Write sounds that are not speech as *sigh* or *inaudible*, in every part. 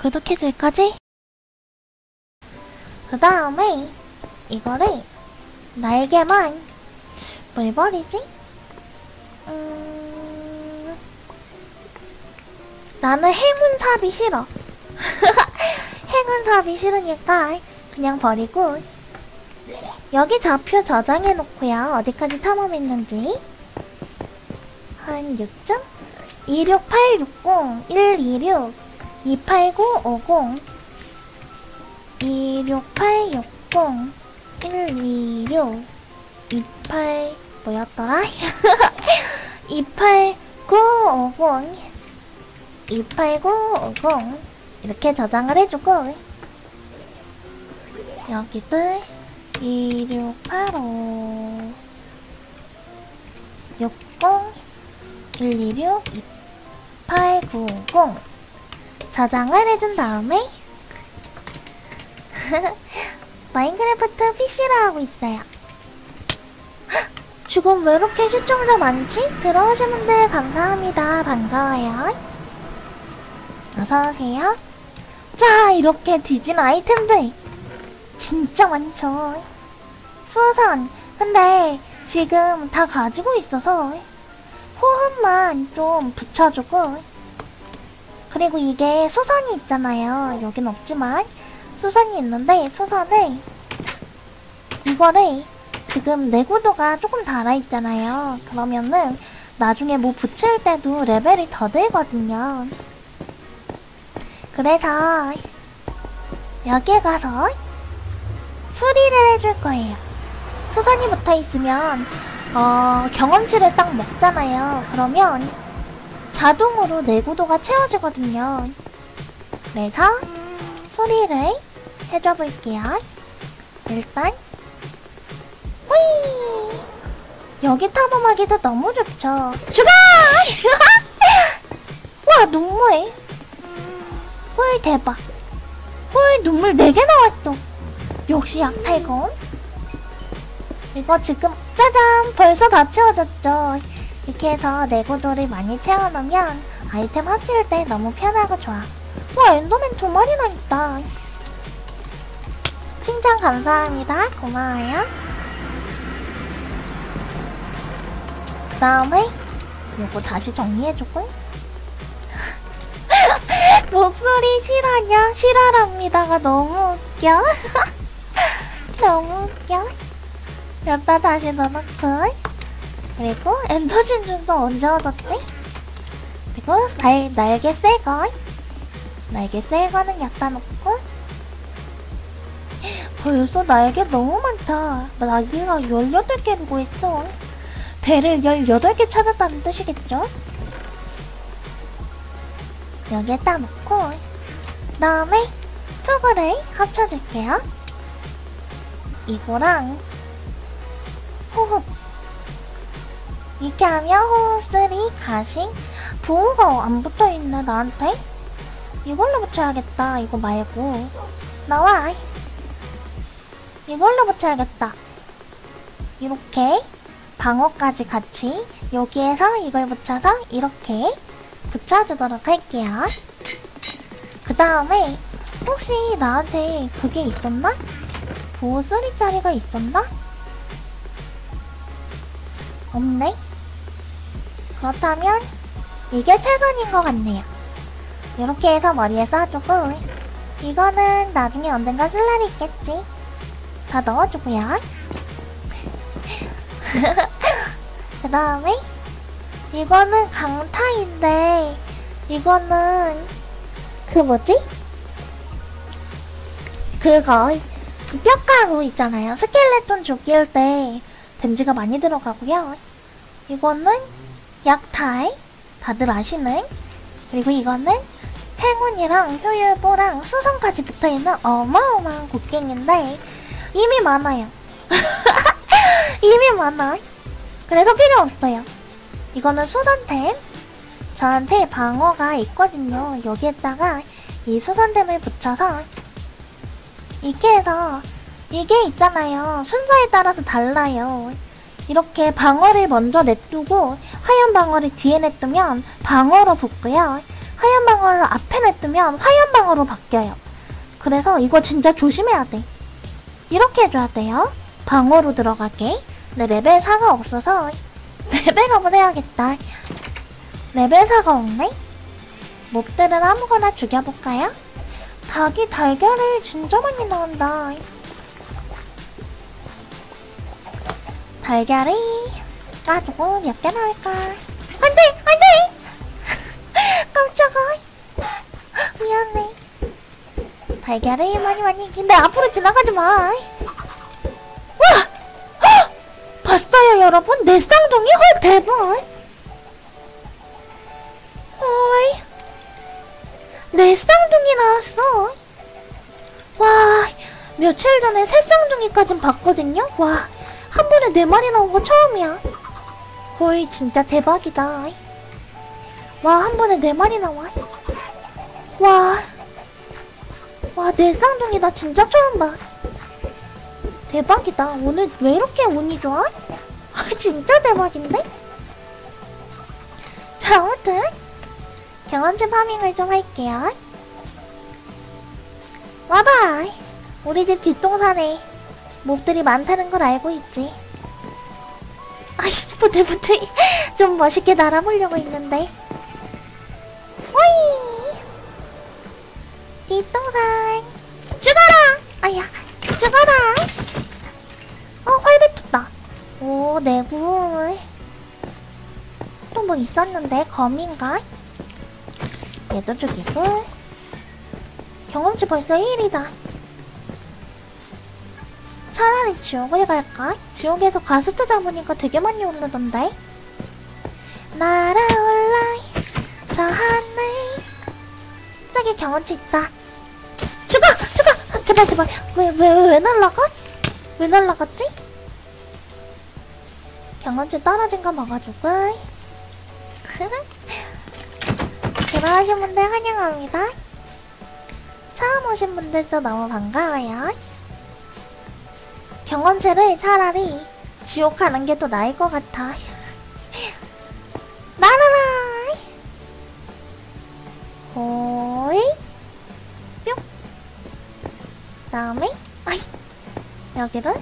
구독해줄 거지? 그 다음에 이거를 날개만 뭘 버리지? 음... 나는 행운삽이 싫어. *laughs* 행운삽이 싫으니까 그냥 버리고 여기 좌표 저장해 놓고요. 어디까지 탐험했는지 한 6점? 26860 126 28950 26860 126 28 뭐였더라? *laughs* 28950 28950 이렇게 저장을 해주고 여기들 2685 60 126 2890 저장을 해준 다음에 *laughs* 마인크래프트 PC로 하고 있어요. *gasps* 지금 왜 이렇게 시청자 많지? 들어오신 분들 감사합니다. 반가워요. 어서오세요. 자, 이렇게 뒤진 아이템들. 진짜 많죠. 수선. 근데 지금 다 가지고 있어서 호흡만 좀 붙여주고 그리고 이게 수선이 있잖아요. 여긴 없지만 수선이 있는데 수선을 이거를 지금 내구도가 조금 달아있잖아요. 그러면은 나중에 뭐 붙일 때도 레벨이 더 들거든요. 그래서 여기에 가서 수리를 해줄 거예요. 수선이 붙어 있으면 어, 경험치를 딱 먹잖아요. 그러면 자동으로 내구도가 채워지거든요. 그래서 소리를 해줘 볼게요. 일단 호이 여기 탐험하기도 너무 좋죠. 죽어! *laughs* 와 눈물 헐 대박 헐 눈물 4개 나왔어 역시 약탈검 이거 지금 짜잔 벌써 다 채워졌죠 이렇게 해서 내구도를 많이 채워놓으면 아이템 합칠 때 너무 편하고 좋아. 와 엔더맨 두 마리나 있다. 칭찬 감사합니다. 고마워요. 그 다음에 요거 다시 정리해주고. *laughs* 목소리 실화냐? 실화랍니다가 너무 웃겨. *laughs* 너무 웃겨. 여기다 다시 넣어놓고 그리고 엔더 진주도 언제 얻었지? 그리고 날, 날개 새거. 날개 새거는 여기다 놓고. *gasps* 벌써 날개 너무 많다. 날개가 18개를 구했어. 배를 18개 찾았다는 뜻이겠죠? 여기에다 놓고 다음에 투구를 합쳐줄게요. 이거랑 호흡 이렇게 하면 3 가시 보호가 안 붙어있네 나한테? 이걸로 붙여야겠다 이거 말고. 나와. 이걸로 붙여야겠다. 이렇게. 방어까지 같이 여기에서 이걸 붙여서 이렇게 붙여주도록 할게요. 그 다음에 혹시 나한테 그게 있었나? 보호 3짜리가 있었나? 없네? 그렇다면 이게 최선인 것 같네요. 이렇게 해서 머리에 쏴주고 이거는 나중에 언젠가 쓸 날이 있겠지. 다 넣어주고요. *laughs* 그 다음에 이거는 강타인데 이거는 그 뭐지? 그거 그 뼈가루 있잖아요. 스켈레톤 죽일 때 댐지가 많이 들어가고요. 이거는 약탈 다들 아시는 그리고 이거는 행운이랑 효율보랑 수성까지 붙어있는 어마어마한 곡괭인데 이미 많아요. *laughs* 이미 많아. 그래서 필요 없어요. 이거는 수선템. 저한테 방어가 있거든요. 여기에다가 이 수선템을 붙여서 이렇게 해서 이게 있잖아요. 순서에 따라서 달라요. 이렇게 방어를 먼저 냅두고 화염 방어를 뒤에 냅두면 방어로 붙고요. 하얀 방어를 앞에 냅두면 화염 방어로 바뀌어요. 그래서 이거 진짜 조심해야 돼. 이렇게 해줘야 돼요. 방어로 들어가게. 근데 레벨 4가 없어서 *laughs* 레벨업을 해야겠다. 레벨 4가 없네? 몹들은 아무거나 죽여볼까요? 닭이 달걀을 진짜 많이 나온다. 달걀이 가지고 몇 개 나올까? 안 돼! 안 돼! *laughs* 깜짝아. 미안해. 달걀이 많이 많이. 근데 앞으로 지나가지 마. 와! 헉! 봤어요, 여러분? 내 쌍둥이? 헐, 대박! 헐. 내 쌍둥이 나왔어. 와, 며칠 전에 새 쌍둥이까진 봤거든요? 와, 한 번에 네 마리 나온 거 처음이야. 헐, 진짜 대박이다. 와, 한 번에 네 마리 나와. 와. 와, 내 쌍둥이 나 진짜 처음 봐. 대박이다. 오늘 왜 이렇게 운이 좋아? *laughs* 아, 진짜 대박인데? 자, 아무튼. 경험치 파밍을 좀 할게요. 와봐! 우리 집 뒷동산에 몹들이 많다는 걸 알고 있지. 아이씨, 부들부들. *laughs* 좀 멋있게 날아보려고 했는데. 오이! 뒷동산. 죽어라! 아야, 죽어라! 어, 활뱉었다. 오, 내구. 또 뭐 있었는데? 검인가? 얘도 죽이고. 경험치 벌써 1이다. 차라리 지옥을 갈까? 지옥에서 가스트 잡으니까 되게 많이 오르던데? 날아올라 저 하늘 저기 경험치 있다 죽어! 죽어! 아, 제발 제발 왜 왜 왜 날라가? 왜 날라갔지? 경험치 떨어진 거 먹어주고 *laughs* 들어오신 분들 환영합니다 처음 오신 분들도 너무 반가워요 경험치를 차라리 지옥 가는 게 더 나을 것 같아. 날아라 호이! 뿅! 다음에 아이! 여기를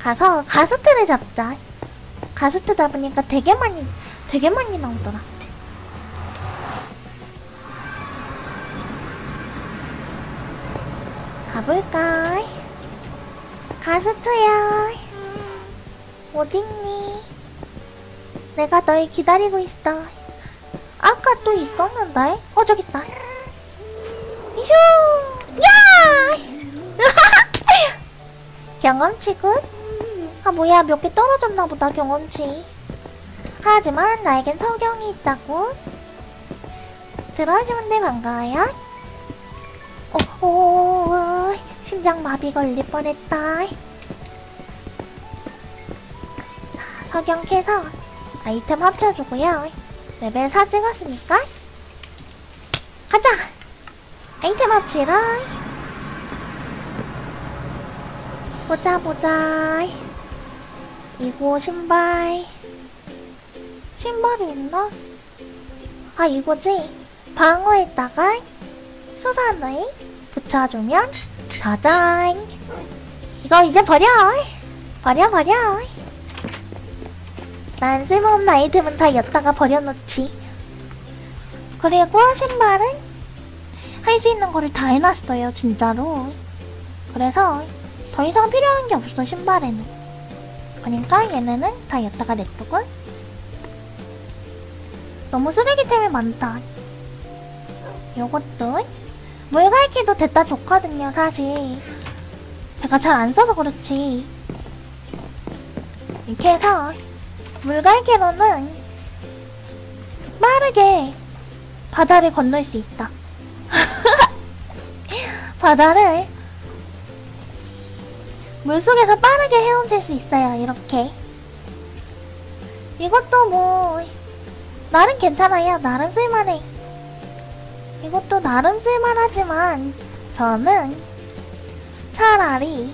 가서 가스트를 잡자. 가스트 잡으니까 되게 많이 되게 많이 나오더라. 가볼까 가스트야 어딨니 내가 널 기다리고 있어. 아까 또 있었는데? 어, 저기 있다. 휴! 야! *laughs* 경험치군? 아, 뭐야, 몇 개 떨어졌나 보다, 경험치. 하지만 나에겐 석영이 있다고. 들어주면 돼, 반가워요. 어, 오, 오, 심장 마비 걸릴 뻔했다. 자, 석영 캐서 아이템 합쳐주고요. 레벨 4 찍었으니까 가자! 아이템 합치러 보자 보자 이거 신발 신발이 있나? 아 이거지? 방어에다가 수산을 붙여주면 짜잔 이거 이제 버려 버려 버려 난 쓸모없는 아이템은 다 엿다가 버려놓지. 그리고 신발은 할 수 있는 거를 다 해놨어요, 진짜로. 그래서 더 이상 필요한 게 없어, 신발에는. 그러니까 얘네는 다 엿다가 냅두고. 너무 쓰레기템이 많다. 요것도 물갈기도 됐다 좋거든요, 사실. 제가 잘 안 써서 그렇지. 이렇게 해서 물갈개로는 빠르게 바다를 건널 수 있다. *laughs* 바다를 물속에서 빠르게 헤엄칠 수 있어요. 이렇게. 이것도 뭐 나름 괜찮아요. 나름 쓸만해. 이것도 나름 쓸만하지만 저는 차라리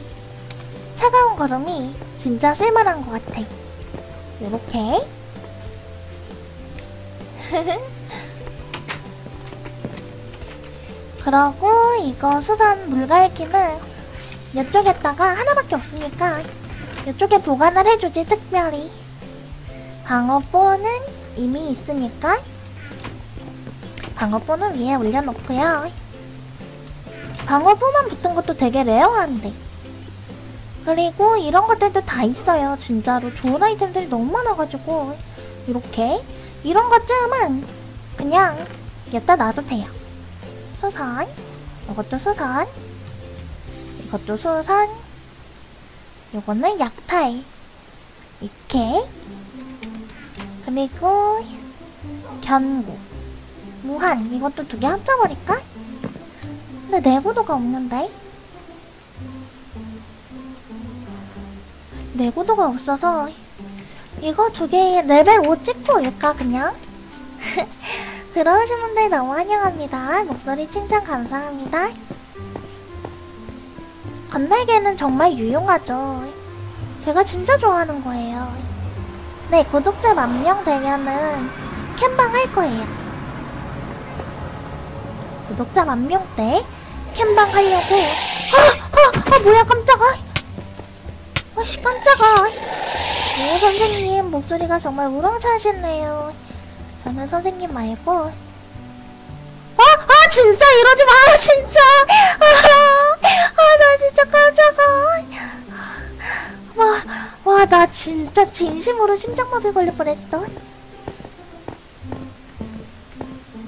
차가운 걸음이 진짜 쓸만한 것 같아. 요렇게. *laughs* 그러고 이거 수산 물갈기는 이쪽에다가 하나밖에 없으니까 이쪽에 보관을 해주지 특별히. 방어포는 이미 있으니까 방어포는 위에 올려놓고요. 방어포만 붙은 것도 되게 레어한데. 그리고 이런 것들도 다 있어요. 진짜로 좋은 아이템들이 너무 많아가지고. 이렇게. 이런 것쯤은 그냥 여기다 놔도 돼요. 수산 이것도 수산 이것도 수산 요거는 약탈. 이렇게. 그리고 견고 무한 이것도 두 개 합쳐버릴까? 근데 내구도가 없는데 내구도가 없어서 이거 두 개 레벨 5 찍고 올까 그냥? *laughs* 들어오신 분들 너무 환영합니다. 목소리 칭찬 감사합니다. 건날개는 정말 유용하죠. 제가 진짜 좋아하는 거예요. 네, 구독자 만명 되면은 캠방 할 거예요. 구독자 만명 때 캠방 하려고 아! 아! 아 뭐야 깜짝아! 아씨 깜짝아! 오 선생님 목소리가 정말 우렁차시네요. 저는 선생님 말고 아! 아 진짜 이러지 마 진짜! 아나 진짜 깜짝아! 와, 와, 나 진짜 진심으로 심장마비 걸릴 뻔했어.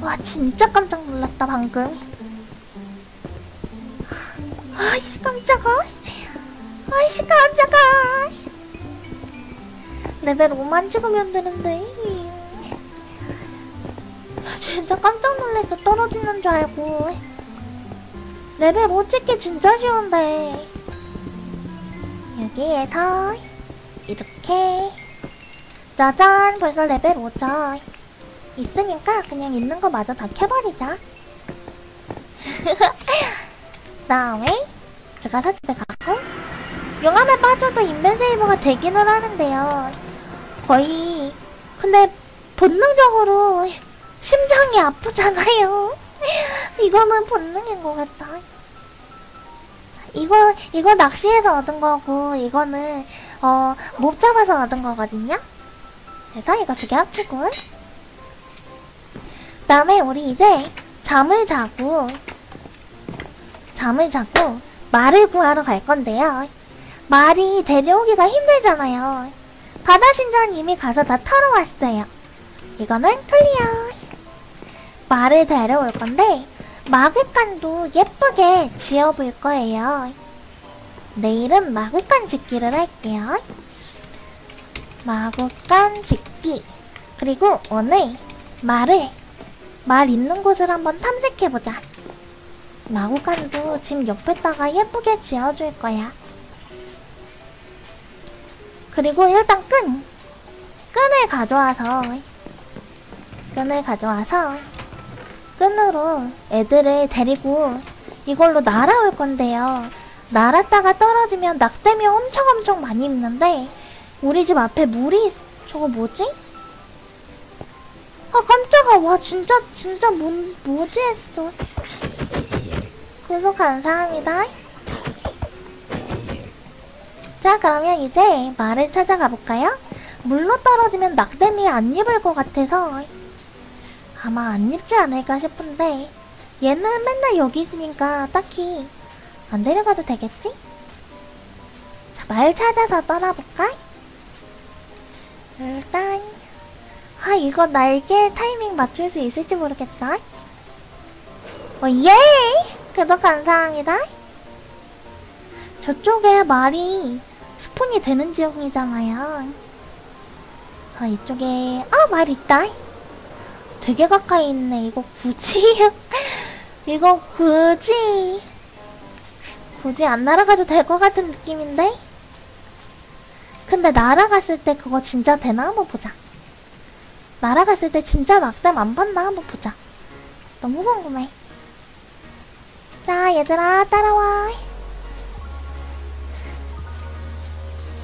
와, 진짜 깜짝 놀랐다, 방금. 아이씨, 깜짝아. 아이씨, 깜짝아. 레벨 5만 찍으면 되는데. 진짜 깜짝 놀랐어. 떨어지는 줄 알고. 레벨 5 찍기 진짜 쉬운데. 여기에서 이렇게 짜잔 벌써 레벨 5죠 있으니까 그냥 있는 거 마저 다 켜버리자. *laughs* 다음에 제가 사 집에 가고 용암에 빠져도 인벤 세이버가 되기는 하는데요. 거의 근데 본능적으로 심장이 아프잖아요. *laughs* 이거는 본능인 것 같다. 이거 이거 낚시해서 얻은 거고 이거는 어 못 잡아서 얻은 거거든요. 그래서 이거 두 개 합치고. 그 다음에 우리 이제 잠을 자고 잠을 자고 말을 구하러 갈 건데요. 말이 데려오기가 힘들잖아요. 바다신전 이미 가서 다 타러 왔어요. 이거는 클리어. 말을 데려올 건데 마구간도 예쁘게 지어볼 거예요. 내일은 마구간 짓기를 할게요. 마구간 짓기. 그리고 오늘 말을, 말 있는 곳을 한번 탐색해보자. 마구간도 집 옆에다가 예쁘게 지어줄 거야. 그리고 일단 끈! 끈을 가져와서, 끈을 가져와서, 끈으로 애들을 데리고 이걸로 날아올 건데요. 날았다가 떨어지면 낙댐이 엄청 엄청 많이 있는데 우리 집 앞에 물이 저거 뭐지? 아 깜짝아 와 진짜 진짜 뭔 뭐지 했어 구독 감사합니다 자 그러면 이제 말을 찾아가 볼까요? 물로 떨어지면 낙댐이 안 입을 것 같아서 아마 안 입지 않을까 싶은데 얘는 맨날 여기 있으니까 딱히 안 데려가도 되겠지? 자, 말 찾아서 떠나볼까? 일단 아 이거 날개 타이밍 맞출 수 있을지 모르겠다 어, 예! 구독 감사합니다 저쪽에 말이 스폰이 되는 지역이잖아요 자 이쪽에 아말 있다 되게 가까이 있네. 이거 굳이? *laughs* 이거 굳이? 굳이 안 날아가도 될 것 같은 느낌인데? 근데 날아갔을 때 그거 진짜 되나 한번 보자. 날아갔을 때 진짜 낙댐 안 봤나 한번 보자. 너무 궁금해. 자, 얘들아, 따라와.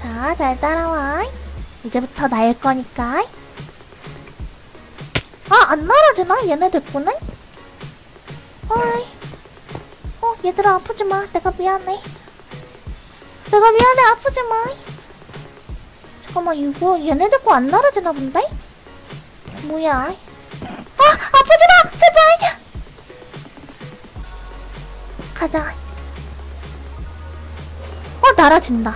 자, 잘 따라와. 이제부터 날 거니까. 아, 안 날아지나? 얘네 됐구나? 헐. 얘들아 아프지 마. 내가 미안해. 내가 미안해 아프지 마. 잠깐만 이거 얘네들 거안 날아지나 본데? 뭐야? 아 아프지 마 제발. 가자. 어 날아진다.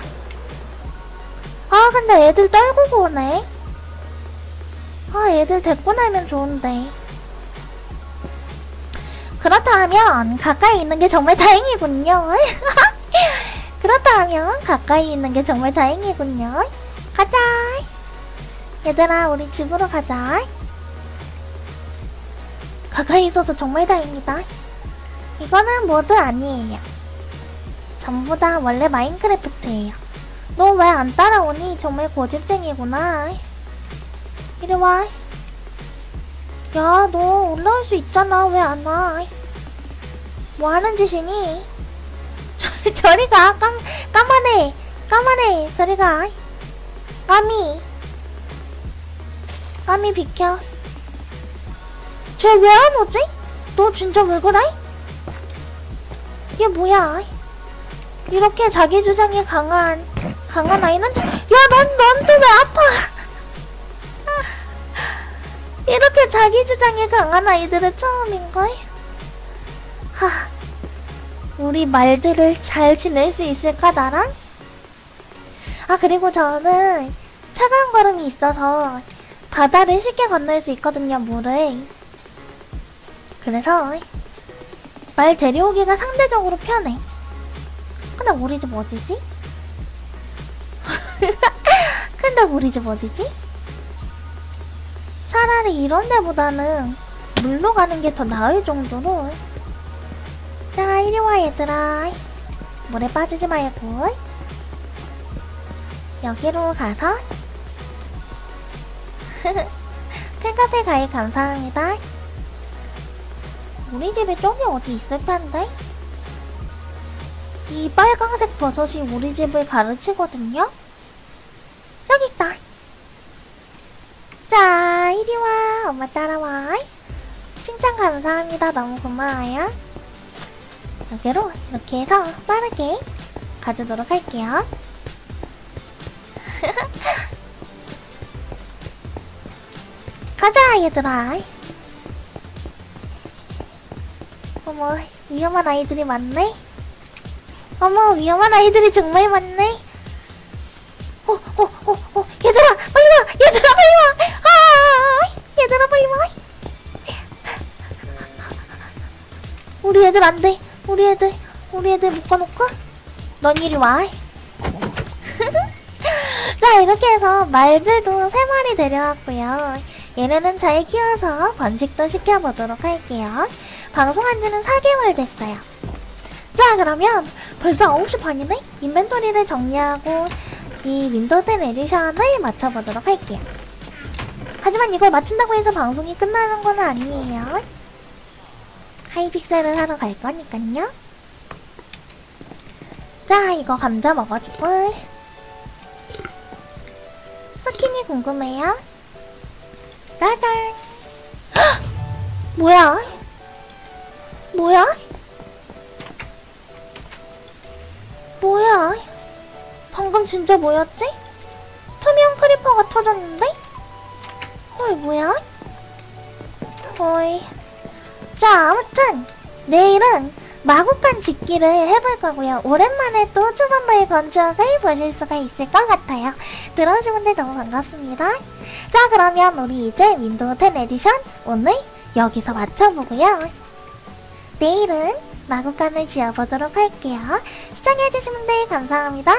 아 근데 애들 떨구고 오네. 아 애들 데리고 나면 좋은데. 그렇다면 가까이 있는 게 정말 다행이군요. *laughs* 그렇다면 가까이 있는 게 정말 다행이군요. 가자. 얘들아, 우리 집으로 가자. 가까이 있어서 정말 다행이다. 이거는 모드 아니에요. 전부 다 원래 마인크래프트예요. 너 왜 안 따라오니? 정말 고집쟁이구나. 이리 와. 야, 너 올라올 수 있잖아. 왜 안 와? 뭐 하는 짓이니? 저, *laughs* 저리 가. 깜, 까만해. 까만해. 저리 가. 까미. 까미 비켜. 쟤 왜 안 오지? 너 진짜 왜 그래? 얘 뭐야? 이렇게 자기 주장이 강한, 강한 아이는, 야, 넌, 넌 또 왜 아파? *laughs* 이렇게 자기 주장이 강한 아이들은 처음인걸? 하, 우리 말들을 잘 지낼 수 있을까, 나랑? 아, 그리고 저는 차가운 걸음이 있어서 바다를 쉽게 건널 수 있거든요, 물을. 그래서 말 데려오기가 상대적으로 편해. 근데 우리 집 어디지? *laughs* 근데 우리 집 어디지? 차라리 이런 데보다는 물로 가는 게 더 나을 정도로 자 이리 와 얘들아 물에 빠지지 말고 여기로 가서 *laughs* 팬카페 가입 감사합니다 우리 집에 저기 어디 있을 텐데 이 빨강색 버섯이 우리 집을 가르치거든요 여기 있다 자, 이리 와. 엄마 따라와. 칭찬 감사합니다. 너무 고마워요. 여기로 이렇게 해서 빠르게 가주도록 할게요. 가자, 얘들아. 어머, 위험한 아이들이 많네. 어머, 위험한 아이들이 정말 많네. 어, 어, 어, 어, 얘들아, 빨리 와! 얘들아, 빨리 와! 아, 얘들아, 빨리 와! 우리 애들 안 돼. 우리 애들, 우리 애들 묶어놓고. 넌 이리 와. *laughs* 자, 이렇게 해서 말들도 세 마리 데려왔고요. 얘네는 잘 키워서 번식도 시켜보도록 할게요. 방송한 지는 4개월 됐어요. 자, 그러면 벌써 9시 반이네? 인벤토리를 정리하고 이 윈도우 10 에디션을 맞춰보도록 할게요. 하지만 이걸 맞춘다고 해서 방송이 끝나는 건 아니에요. 하이픽셀을 하러 갈 거니깐요. 자, 이거 감자 먹어주고. 스킨이 궁금해요? 짜잔! 헉! 뭐야? 뭐야? 뭐야? 방금 진짜 뭐였지? 투명 크리퍼가 터졌는데? 헐 뭐야? 헐자 아무튼 내일은 마구간 짓기를 해볼 거고요 오랜만에 또 초반부의 건축을 보실 수가 있을 것 같아요 들어오신 분들 너무 반갑습니다 자 그러면 우리 이제 윈도우 10 에디션 오늘 여기서 맞춰보고요. 내일은 마구간을 지어보도록 할게요. 시청해주신 분들 감사합니다